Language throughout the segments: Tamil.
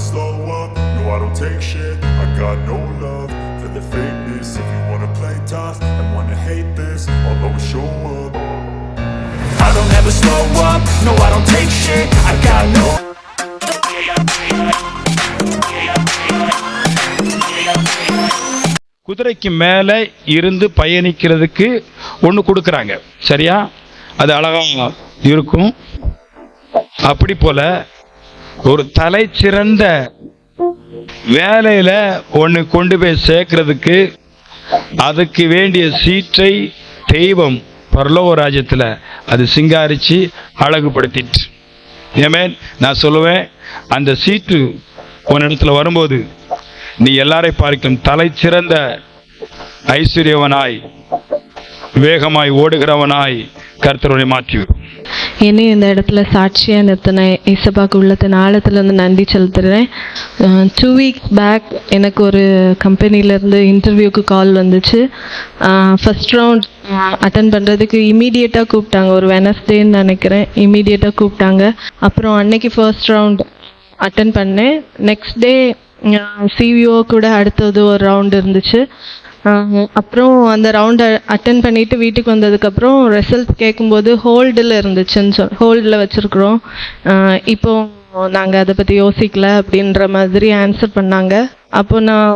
never slow up, no I don't take shit I got no love for the fakeness If you wanna play tough and wanna hate this I'll always show up I don't ever slow up, no I don't take shit I got no குதிரைக்கு மேலே இருந்து பயணிக்கிறதுக்கு ஒன்று கொடுக்குறாங்க சரியா அது அழகாக இருக்கும் அப்படி போல ஒரு தலை சிறந்த வேலையில ஒன்று கொண்டு போய் சேர்க்கறதுக்கு அதுக்கு வேண்டிய சீற்றை தெய்வம் பரலோக ராஜ்யத்தில் அது சிங்காரிச்சு அழகுபடுத்திட்டு. ஏமேன் நான் சொல்லுவேன் அந்த சீட்டு உன்னிடத்துல வரும்போது நீ எல்லாரை பார்க்கும் தலை சிறந்த ஐஸ்வர்யவனாய் வேகமாய் ஓடுகிறவனாய் கர்த்தருடைய மாற்றிவிடும். என்னையும் இந்த இடத்துல சாட்சியாக நிறுத்தினேன் இசப்பாக்கு உள்ளத்தின் ஆழத்துலேருந்து நன்றி செலுத்துகிறேன் டூ வீக்ஸ் பேக் எனக்கு ஒரு கம்பெனிலேருந்து இன்டர்வியூக்கு கால் வந்துச்சு ஃபஸ்ட் ரவுண்ட் அட்டன் பண்ணுறதுக்கு இமீடியட்டாக கூப்பிட்டாங்க ஒரு வெனஸ்டேன்னு நினைக்கிறேன் இமீடியட்டாக கூப்பிட்டாங்க அப்புறம் அன்னைக்கு ஃபர்ஸ்ட் ரவுண்ட் அட்டன் பண்ணேன் நெக்ஸ்ட் டே சிவிஓ கூட அடுத்தது ஒரு ரவுண்ட் இருந்துச்சு அப்புறம் அந்த ரவுண்டை அட்டன் பண்ணிட்டு வீட்டுக்கு வந்ததுக்கப்புறம் ரிசல்ட் கேட்கும்போது ஹோல்டில் இருந்துச்சுன்னு சொல் ஹோல்டில் வச்சுருக்குறோம். இப்போ நாங்கள் அதை பற்றி யோசிக்கல அப்படின்ற மாதிரி ஆன்சர் பண்ணாங்க. அப்போ நான்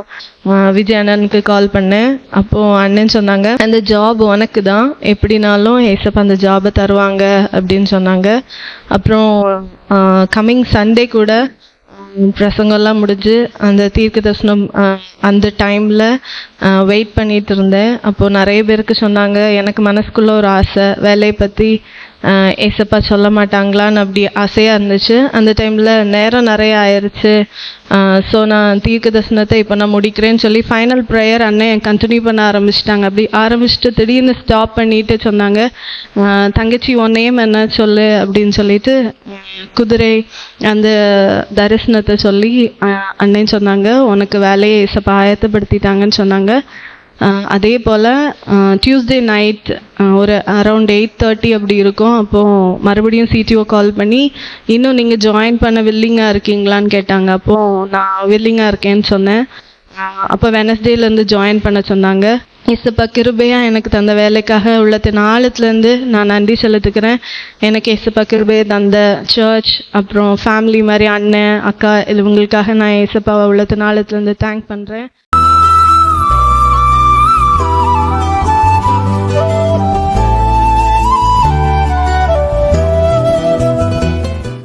விஜய் அண்ணனுக்கு கால் பண்ணேன். அப்போது அண்ணன் சொன்னாங்க அந்த ஜாப் உனக்கு தான். எப்படினாலும் ஏசப் அந்த ஜாபை தருவாங்க அப்படின்னு சொன்னாங்க. அப்புறம் கம்மிங் சண்டே கூட பிரசங்கம்லாம் முடிஞ்சு அந்த தீர்க்க தரிசனம் அந்த டைமில் வெயிட் பண்ணிகிட்டு இருந்தேன். அப்போது நிறைய பேருக்கு சொன்னாங்க எனக்கு மனசுக்குள்ளே ஒரு ஆசை வேலையை பற்றி ஏசப்பா சொல்ல மாட்டாங்களான்னு அப்படி ஆசையாக இருந்துச்சு. அந்த டைமில் நேரம் நிறைய ஆயிடுச்சு ஸோ நான் தீர்க்க தரிசனத்தை இப்போ நான் முடிக்கிறேன்னு சொல்லி ஃபைனல் ப்ரேயர் அண்ணன் கண்டினியூ பண்ண ஆரம்பிச்சிட்டாங்க. அப்படி ஆரம்பிச்சுட்டு திடீர்னு ஸ்டாப் பண்ணிட்டு சொன்னாங்க. தங்கச்சி உன் நேம் என்ன சொல்லு அப்படின்னு சொல்லிட்டு குதிரை அந்த தரிசனத்தை சொல்லி அண்ணன் சொன்னாங்க. உனக்கு வேலையை ஏசப்பா ஆயத்தப்படுத்திட்டாங்கன்னு சொன்னாங்க. அதே போல் டியூஸ்டே நைட் ஒரு அரௌண்ட் எயிட் தேர்ட்டி அப்படி இருக்கும். அப்போது மறுபடியும் சிடிஓ கால் பண்ணி இன்னும் நீங்கள் ஜாயின் பண்ண வில்லிங்காக இருக்கீங்களான்னு கேட்டாங்க. அப்போது நான் வில்லிங்காக இருக்கேன்னு சொன்னேன். அப்போ வெனஸ்டேலேருந்து ஜாயின் பண்ண சொன்னாங்க. இசப்பா கிருபையா எனக்கு தந்த வேலைக்காக உள்ள நாளத்துலேருந்து நான் நன்றி செலுத்துக்கிறேன். எனக்கு இசப்பா கிருபையை தந்த சர்ச் அப்புறம் ஃபேமிலி மாதிரி அண்ணன் அக்கா இவங்களுக்காக நான் இசப்பாவை உள்ள நாளத்துலேருந்து தேங்க் பண்ணுறேன் thank you